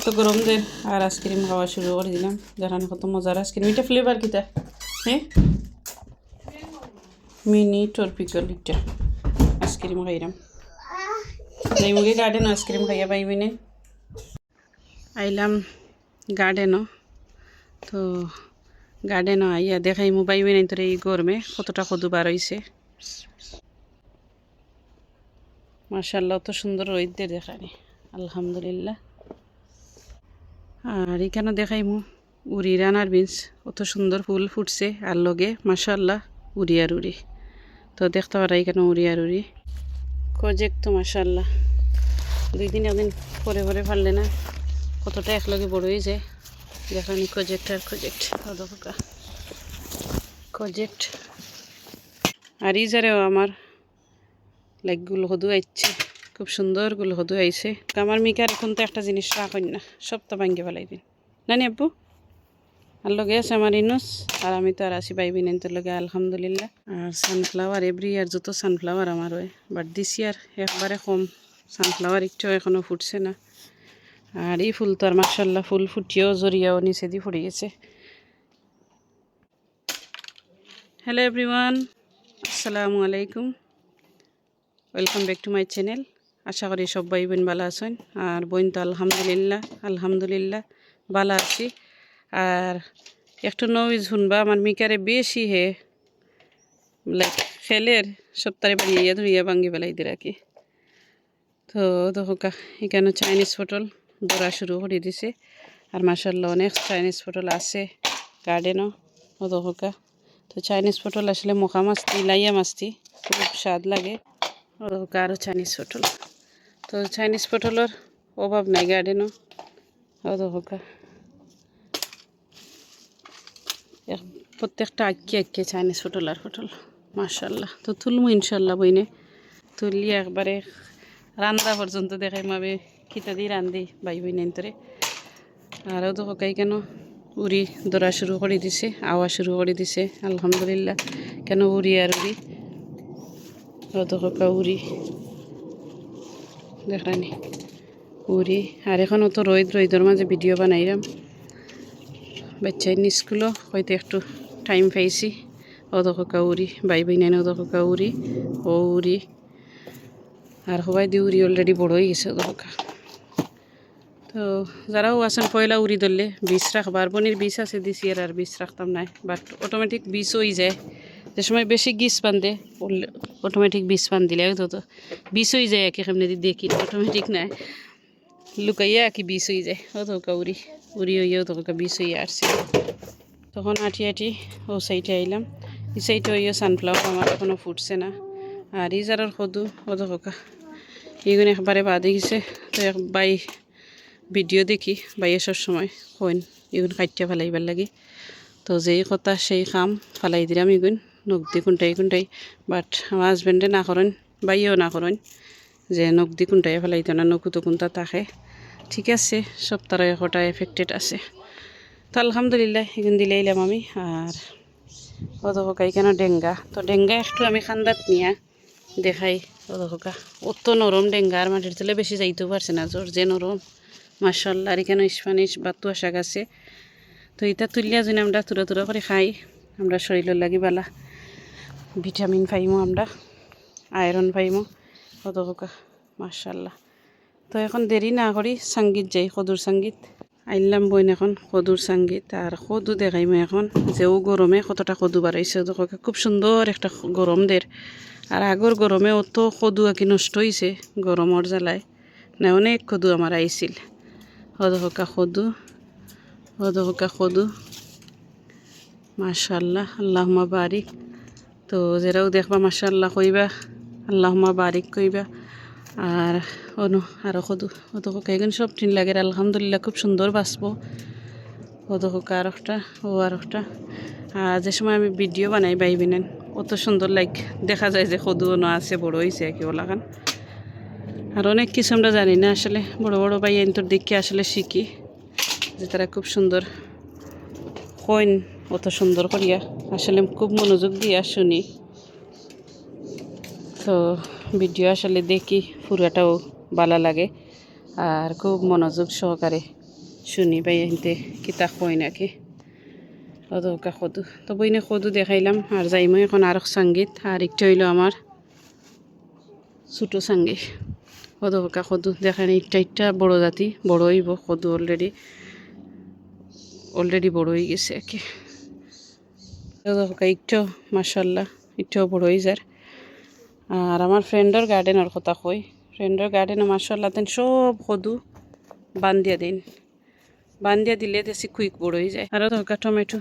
কত গরম দে আর আইসক্রিম খাওয়া শুরু করে দিলাম। যেখানে কত মজার আইসক্রিম এটা ফ্লেভার কিটা? হ্যাঁ মিনি টরপিকল এটা। আইসক্রিম খাইলাম এই মুগে গার্ডেন আইসক্রিম খাইয়া পাইবি নে। আইলাম গার্ডেনও তো গার্ডেনও আইয়া দেখাই মু পাইবি নাই তোর এই গরমে। কতটা কদু বার হইছে। মার্শাল্লাহ অত সুন্দর রইদে দেখানি। আলহামদুলিল্লাহ। আর এখানে দেখাই মু উড়ি রানার বিনস। অত সুন্দর ফুল ফুটছে আর লগে মার্শাল্লাহ উড়ি আর উড়ি তো দেখতে পারা এখানে উড়ি আর উড়ি প্রজেক্ট তো মার্শাল্লাহ দুই দিন, একদিন পরে পরে পারলে না কতটা একলগে বড় হয়ে যায়। দেখানি কজেক্ট আর প্রজেক্ট অদকা প্রজেক্ট আর ইজারেও আমার লাইক গুলহদু আইছে খুব সুন্দর গুলহদু আইছে আমার মিকার এখন তো একটা জিনিস রাখেন না, সব তো ভাঙ্গে ফেলাই দিন। না নি আব্বু? আর লগে আছে আমার ইনুস, আর আমি তো আর আসি পাইবি না তোর লগে, আলহামদুলিল্লাহ। আর সানফ্লাওয়ার এভরি ইয়ার যত সানফ্লাওয়ার আমার হয় বাট দিস ইয়ার একবারে কম সানফ্লাওয়ার একটু এখনও ফুটছে না। আর এই ফুল তো আর মার্শাল্লাহ ফুল ফুটিয়েও জড়িয়েও নিচে দিয়ে ফুটে গেছে। হ্যালো এভরিওয়ান আসসালামু আলাইকুম। Welcome back to my channel আশা করি সবাই বোন ভালো আছেন। আর বোন তো আলহামদুলিল্লাহ আলহামদুলিল্লাহ ভালো আছি। আর একটু নই শুনবা, আমার মিকারে বেশি হে, লাইক খেলের সপ্তাহে বাড়িয়ে ধুইয়া ভাঙ্গি বেলাই দিয়ে রাখি। তো দেখো এখানে চাইনিজ পটল দৌড়া শুরু করে দিছে। আর মাসাল্লাহ অনেক চাইনিজ পটল আছে গার্ডেনও ও দেখো তো চাইনিজ পটল আসলে মোকা মাছটি লাইয়া মাছটি খুব স্বাদ লাগে। দেখো আরও চাইনিজ পটল। তো চাইনিজ পটলের অভাব নাই গার্ডেনও দেখো এক- প্রত্যেকটা আঁকি আঁকি চাইনিজ পটল আর পটল মার্শাল্লাহ তো তুলমু ইনশাল্লাহ বইনে। তুললি একবারে রান্দা পর্যন্ত দেখাই মাবে খিতা দিয়ে রান্ধি বাই বই নেন্তরে আরও তো কাই কেন? উড়ি দৌড়া শুরু করে দিছে, আওয়া শুরু করে দিছে, আলহামদুলিল্লাহ। কেন উড়ি আর উড়ি? ও তো কা উড়ি। দেখানি উড়ি। আর এখনও তো রোদ রোদর মাঝে ভিডিও বানাইলাম। বাচ্চাই স্কুলও, হয়তো একটু টাইম পাইছি। দেখো কাউরি বাই বাই নাই দেখো কাউরি ও উড়ি। আর সবাই দিয়ে উড়ি অলরেডি বড় হয়ে গেছে ও তো যারাও আছেন পয়লা উড়ি ধরলে বীজ রাখবার বনির বীজ আছে দিছি আর বীজ রাখতাম নাই বাট অটোমেটিক বীজ হয়ে যায়। যে সময় বেশি গিস বান্ধে অটোমেটিক বিষ বান দিলে তো। তো বীজ হয়ে যায় একে কেমনি দেখি অটোমেটিক নাই। লুকাইয়া কি বিষ হয়ে যায়। ও তোকা উড়ি উড়ি হইয়াও তোকা বিষ হয়ে আসছে। তখন আটি আটি ও সাইডে আইলাম। এই সাইডে হইয়া সানফ্লাওয়ার আমার এখনও ফুটছে না। আর এই যারার সদু ও তোকা এইগুলো একবারে বাদে গেছে। তো এক বাই ভিডিও দেখি, বাই আসার সময়। কইন এগুন কাটিয়া ফেলাইবার লাগে। তো যেই কথা সেই কাম ফেলাই দিলাম এগুন নগদি কোনটাই কোনটাই বাট আমার হাজবেন্ডে না করেন বাইও না করেন যে নগদি কোনটাই ফেলাইতো না, নকুতো কোনটা থাকে। ঠিক আছে সব তারা একটা এফেক্টেড আছে। তো আলহামদুলিল্লাহ এগুন দিলে এলাম আমি। আর অদকা কেন ডেঙ্গা তো ডেঙ্গা একটু আমি খান্দাত নিয়া দেখাই অদকা অত নরম ডেঙ্গা আর মাটির তলে বেশি যাইতেও পারছে না জোর যে নরম মার্শাল্লাহ আর এখানে স্পানিশ বাতুয়া শাক আছে। তো এটা তুলিয়া যদি আমরা তুরা তুরা করে খাই, আমরা শরীরের লাগি বালা। ভিটামিন পাইমো আমরা, আয়রন পাইমো অদকা মার্শাল্লাহ তো এখন দেরি না করি সংগীত যাই সদুর সংগীত আইলাম বইন এখন সদুর সংগীত আর সদু দেখাইমো এখন যেও গরমে কতটা সদু বাড়াইছে দেখো খুব সুন্দর একটা গরম দের আর আগর গরমে অত সদু আঁকি নষ্ট হয়েছে গরমর জ্বালায়। না অনেক সদু আমার আইছিল হদহকা সদু হদহকা সদু। মাশাল্লাহ আল্লাহমা বারিক তো যেরাও দেখবা মাশাল্লাহ কইবা আল্লাহ আল্লাহমা বারিক কইবা। আর অনু আরও সদু অতকা এগুলো সব টিন লাগে আলহামদুলিল্লাহ খুব সুন্দর বাঁচবো। অতকা আর একটা ও আর একটা আর যে সময় আমি ভিডিও বানাই বাইবিনেন অত সুন্দর লাইক দেখা যায় যে সদু ন আছে, বড় হয়েছে কি লাগান আর অনেক কিছু আমরা জানি না আসলে, বড় বড় ভাই এন্তর দেখে আসলে শিখি, যে তারা খুব সুন্দর কইন অত সুন্দর করিয়া আসলে খুব মনোযোগ দিয়া শুনি। তো ভিডিও আসলে দেখি, পুরাটাও ভালো লাগে আর খুব মনোযোগ সহকারে শুনি বাই আনতে কিতা কয় নাকি? অদৌকা সদু তো বইনে সদু দেখাইলাম, আর যাই যাইমো এখন আর সংগীত আর একটা হইল আমার ছোটো সঙ্গী অদৌকা সদু দেখানি ইটটা ইটটা বড় জাতি, বড় হইব সদু অলরেডি অলরেডি বড় হয়ে গেছে আর কি। অদৌকা একটু মাসাল্লাহ একটু বড় হয়ে যার আর আমার ফ্রেন্ডর গার্ডেনের কথা কই ফ্রেন্ডর গার্ডেনে মাসাল্লাহ তেন সব সদু বান্ধিয়া দিন। বান্ধিয়া দিলে দেশি কুইক বড় হয়ে যায়। আরও ধরকা টমেটো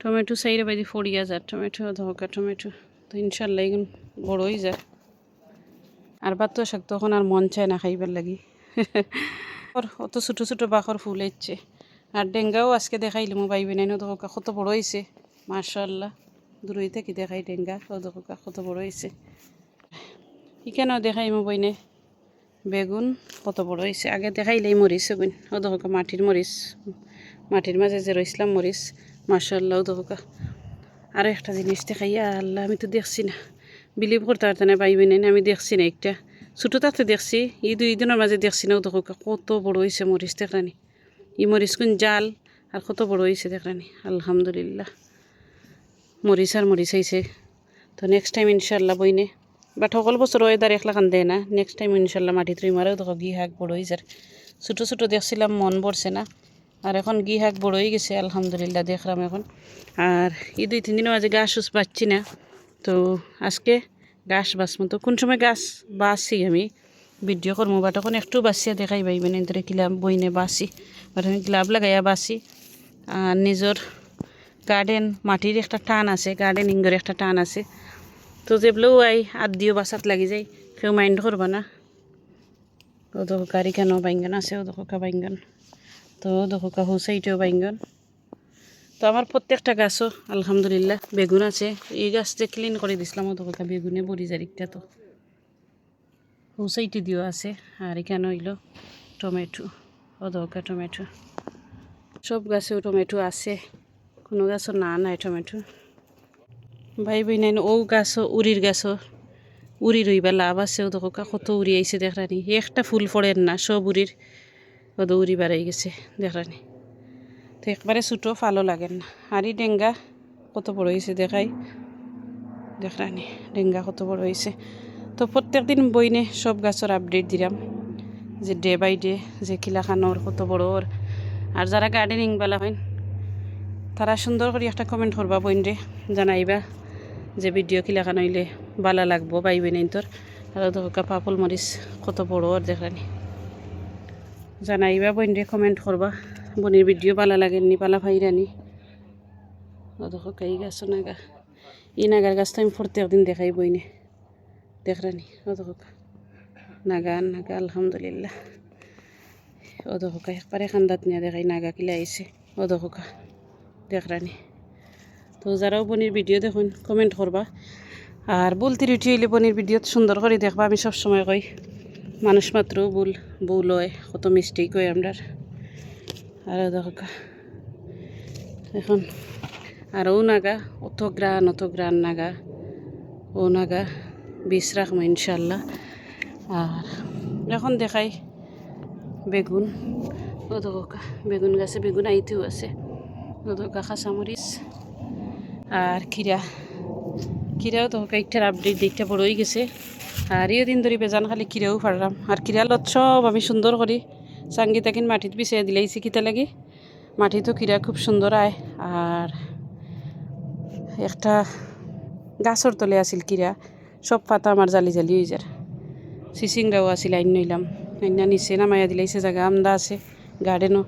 টমেটো সাইডে বাইদি ফড়িয়া যায় টমেটো ধরকা টমেটো তো ইনশাল্লাহ এগুন বড় হয়ে যায়। আর বাদ তো শাক তখন আর মন চায় না খাইবার লাগি। অত ছোটো ছোটো বাখর ফুল হচ্ছে আর ডেঙ্গাও আজকে দেখাইলাম বাইবে নাই ধরকা কত বড় হয়েছে মার্শাল্লাহ দূরই থেকে দেখাই ডেঙ্গা ধরকা কত বড় হয়েছে কেন দেখাই মো বইনে বেগুন, কত বড় হয়েছে আগে দেখাইলেই মরিচ বেগুন ও ধরকা মাটির মরিচ, মাটির মাঝে যে রইছিলাম মরিচ মার্শাল্লাহ ও ধরকা আরও একটা জিনিস দেখাই আল্লাহ, আমি তো দেখছি না। বিলিভ করতে পারতে না পাইবে না আমি দেখছি না একটা। ছোটো তাতে দেখছি, এই দুই দিনের মাঝে দেখছি না ও ধরকা কত বড় হয়েছে মরিচ দেখরানি ই মরিচ কোন জাল, আর কত বড় হয়েছে দেখরানি আলহামদুলিল্লাহ। মরিচ আর মরিচ তো নেক্সট টাইম ইনশাল্লাহ বইনে। বাট সকল বছর ওয়েদার একলা কান দেয় না। নেক্সট টাইম ইনশাল্লাহ মাটিত তুই মারেও দেখো ঘি শাক বড় হয়েছে ছোটো ছোটো দেখছিলাম, মন পড়ছে না। আর এখন ঘি শাক বড় হয়ে গেছে, আলহামদুলিল্লাহ, দেখলাম এখন। আর এই দুই তিন দিনের মাঝে গাছ উস পাচ্ছি না। তো আজকে গাছ বাঁচবো তো কোন সময় গাছ বাঁচি আমি? ভিডিও করব বা তখন একটু বাঁচিয়া দেখাই পাইবেন এদের কিলাম বইনে বাঁচি। বা গ্লাভ লাগাইয়া বাঁচি। আর নিজের গার্ডেন, মাটির একটা টান আছে গার্ডেন ইঙ্গর একটা টান আছে। তো যেগুলো আই আদ দিও বাসাত লাগি যায় কেউ মাইন্ড করবা না। ও দেখো গাড়ি কেন বাইঙ্গন আছে, ও দেখো বাইঙ্গন। তো দেখো কা হুসাইটেও বাইঙ্গন। তো আমার প্রত্যেকটা গাছও, আলহামদুলিল্লাহ, বেগুন আছে। এই গাছ যে ক্লিন করে দিছিলাম, ও দেখো বেগুনে বড়ি যারিকটা তো। হুসাইটি দিও আছে, আর এখানে হইল টমেটো। ও দরকার টমেটো। সব গাছেও টমেটো আছে। কোনো গাছও না, নাই টমেটো। ভাই বই নাই, ও গাছও উড়ির গাছও উড়ি রইবা লাভ আছে, ও দেখো কত উড়ি আইছে দেখরানি একটা ফুল ফড়েন না, সব উড়ির কত উড়ি বাড়াই গেছে দেখরানি তো একবারে ছোটো ভালো লাগেন না। আর এই ডেঙ্গা কত বড় হয়েছে দেখাই দেখরানি ডেঙ্গা কত বড় হয়েছে তো প্রত্যেক দিন বইনে সব গাছের আপডেট দিলাম, যে ডে বাই ডে, যে কিলাখানোর কত বড় আর যারা গার্ডেনিং বেলা হয় তারা সুন্দর করে একটা কমেন্ট করবা বইন রে, জানাইবা যে ভিডিও কিলাখান হইলে বালা লাগবো, পাইবে নাই তোর। আর ধোকা পাপল মরিচ কত বড় ওর দেখানি জানাইবা বইন রে কমেন্ট করবা, বনির ভিডিও বালা লাগেননি পালা ভাইরানি। ও দেখো এই গাছ নাগা। এই নাগার গাছটা আমি প্রত্যেক দিন দেখাই বইনে দেখরানি ও দেখো। নাগা নাগা, আলহামদুলিল্লাহ। ও দেখো একবারে খান্দাত নিয়ে দেখাই, নাগা কিলা আইছে। ও দেখো দেখরানি তো যারাও বনির ভিডিও দেখুন কমেন্ট করবা। আর বলতে উঠি হইলে বনির ভিডিও সুন্দর করে দেখবা, আমি সব সময় কই, মানুষ মাত্র ভুল ভুল হয়, কত মিস্টেক হয় আমরা আর দেখো এখন ও নাগা, অত গ্রান অত গ্রান নাগা, ও নাগা, বিষ রাখব ইনশাল্লাহ আর এখন দেখাই বেগুন। ও দোকা বেগুন গাছে বেগুন আইতেও আছে। দোকা কাঁচামরিচ আর খিরা খিরাও তো কয়েকটার আপডেট দেখতে বড় হয়ে গেছে। আর ইয়ে দিন ধরে বেজান খালি খিরাও ফাড়লাম। আর খিরা লত সব আমি সুন্দর করি। চাঙ্গি তাকিন মাটিত পিছিয়ে দিলাইছি কিতা লাগি। মাটিতো খিরা খুব সুন্দর আয়। আর একটা গাছর তলে আছিল কিরা সব পাতা আমার জালি জালি হয়ে যার চিচিংরাও আছিল, আইন নইলাম আইনা নিচে নামাইয়া দিলাইছে জায়গা আমদা আছে। গার্ডেনও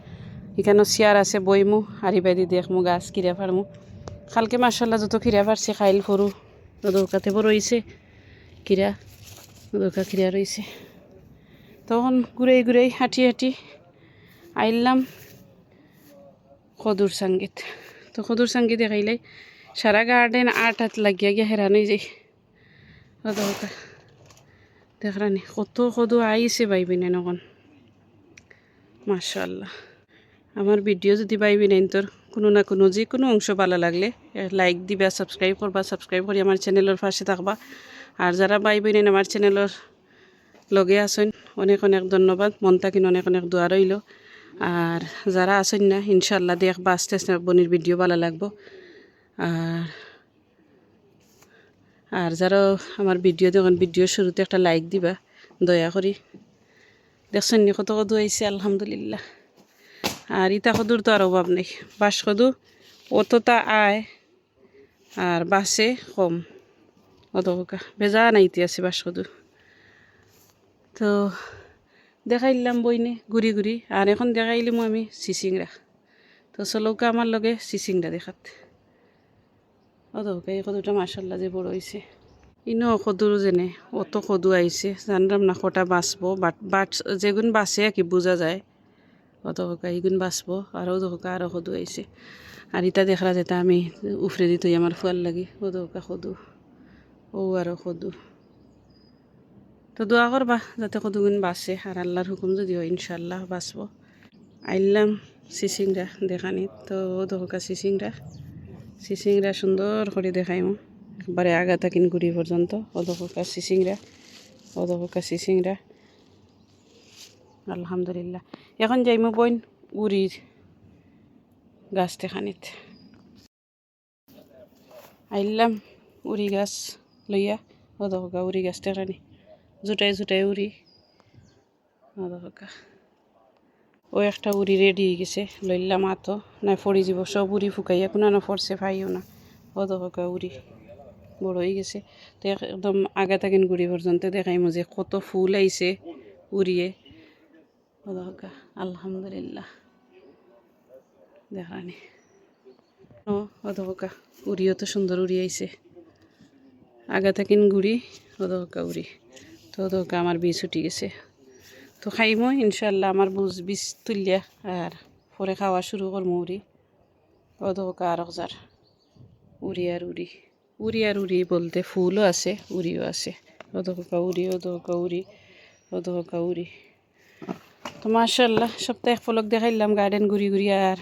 এখানেও চেয়ার আছে বইমু হারিবাদি দেখমু গাছ কিরা ফারমু কালকে মার্শাল্লাহ যত খিরা ফারছে খাইল ফরু দৌকাতে বড় হয়েছে কিরা দৌকা খিরা রয়েছে তখন ঘুরে ঘুরে হাঁটি হাঁটি আইলাম কদুর সংগীত তো কদুর সংগীত দেখাইলে সারা গার্ডেন আট হাত লাগিয়া গিয়া হেরানোই যাই দৌকা দেখরানি কত কদু আইছে বাইবি না নখন মাশাল্লাহ আমার ভিডিও যদি পাইবি নাই তোর কোনো না কোনো যে কোনো অংশ ভালো লাগলে লাইক দিবা সাবস্ক্রাইব করবা সাবস্ক্রাইব করে আমার চ্যানেলের পাশে থাকবা। আর যারা পাইবি নাই আমার চ্যানেলের লগে আসেন অনেক অনেক ধন্যবাদ। মনটা কিনে অনেক অনেক দোয়া রইল। আর যারা আছেন না ইনশাল্লাহ দেখবা আস্তে আস্তে বনির ভিডিও ভালো লাগবো। আর আর যারা আমার ভিডিও দেখুন, ভিডিও শুরুতে একটা লাইক দিবা, দয়া করি। দেখছেন কত কদু আইছে আলহামদুলিল্লাহ। আর ইতা কদুর তো আর অভাব নেই। বাস কদু অতটা আয় আর বাসে কম। অত বেজা নাইতে আছে বাস কদু তো দেখাইলাম বইনে ঘুরি ঘুরি, আর এখন দেখাইলাম আমি চিচিংরা তো চলৌকা আমার লগে চিচিংরা দেখাত। অদৌকা এই কদুটা মাসাল্লা যে বড় হয়েছে ইনো কদুর যেনে অত কদু আইছে জানলাম না কটা বাঁচবো বাট বাট যেগুন বাঁচে কি বোঝা যায়। অতকা ইগুন বাঁচবো আর অদৌকা আরও কদু আইছে আর ইটা দেখরা যেটা আমি উফরে দিত আমার ফুয়ার লাগি অদৌকা কদু ও আরও কদু তো দোয়া করবা যাতে কতগুণ বাঁচে আর আল্লাহর হুকুম যদি হয় ইনশাল্লাহ বাঁচবো। আইলাম সিসিংরা দেখানি, তো দোকা সিসিংরা সিসিংরা সুন্দর করে দেখাইমো একবারে আগা থাকিন গুড়ি পর্যন্ত অদকা সিসিংরা অদকা সিসিংরা আলহামদুলিল্লাহ। এখন যাইমো বইন উড়ির গাছ দেখানিত আইলাম উড়ি গাছ লইয়া অদকা উড়ি গাছ দেখানি জুটাই জুটাই উড়ি অদকা ও একটা উড়ি রেডি হয়ে গেছে লইলাম আতো না ফড়ি যাব সব উড়ি ফুকাইয়া কোনো না ফরছে ফাইও না অদকা উড়ি বড় হয়ে গেছে তো একদম আগা থাকেন গুড়ি পর্যন্ত দেখাইমো যে কত ফুল আইছে উড়িয়ে অদকা আলহামদুলিল্লাহ। দেখানি। ও অদকা উড়িও তো সুন্দর উড়ি আইছে। আগা থাকেন গুড়ি অদকা উড়ি। তো অদকা আমার বীজ উঠি গেছে। তো খাইমো ইনশাল্লাহ আমার বুঝ বীজ তুলিয়া আর পরে খাওয়া শুরু করব উড়ি। অদকা আর যার উড়ি আর উড়ি। উড়ি আর উড়ি বলতে ফুলও আছে, উড়িও আছে। অদকা উড়ি অদকা উড়ি অদকা উড়ি। তো মার্শাল্লাহ সপ্তাহে এক ফলক দেখাইলাম গার্ডেন ঘুরি ঘুরি আর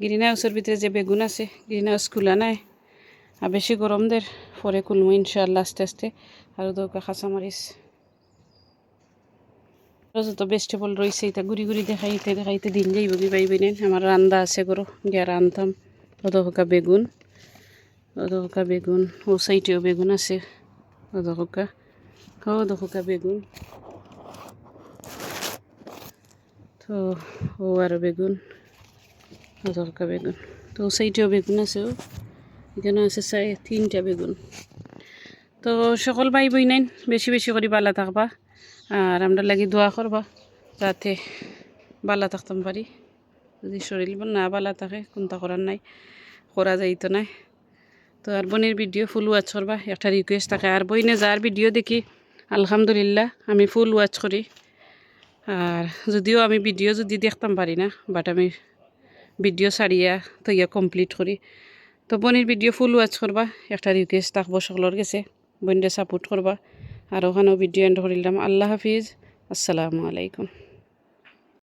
গ্রিন হাউসের ভিতরে যে বেগুন আছে গ্রিন হাউস খোলা নাই। আর বেশি গরম দের, পরে খুলবো ইনশাল্লাহ আস্তে আস্তে। আর দরকার কাঁচামরিচ। যত ভেজিটেবল রয়েছে, এটা ঘুরি ঘুরি দেখাইতে দেখাইতে দিন যাইব কি পাইবেন আমার রান্দা আছে গরো, গিয়া রান্ধাম অদকা বেগুন অদকা বেগুন, ও সাইটেও বেগুন আছে। অদকা অদকা বেগুন। তো ও আরও বেগুন অদকা বেগুন। তো সাইটেও বেগুন আছে ও। এখানে আছে চাই, তিনটা বেগুন। তো সকল ভাই বই নাইন বেশি বেশি করে বালা থাকবা, আর আমরা লাগি দোয়া করবা, যাতে বালা থাকতাম পারি। যদি শরীর না বালা থাকে, কোনটা করার নাই, করা যাইতো নাই। তো আর বোনের ভিডিও ফুল ওয়াচ করবা, একটা রিকোয়েস্ট থাকে। আর বইনে যার ভিডিও দেখি, আলহামদুলিল্লাহ, আমি ফুল ওয়াচ করি। আর যদিও আমি ভিডিও যদি দেখতাম পারি না বাট আমি ভিডিও সারিয়া তৈয়া কমপ্লিট করি। তো বোনের ভিডিও ফুল ওয়াচ করবা, একটা রিকোয়েস্ট থাকব সকলের গেছে বোনরে সাপোর্ট করবা আর ওখানেও ভিডিও এন্ড করিলাম আল্লাহ হাফিজ। আসসালামু আলাইকুম।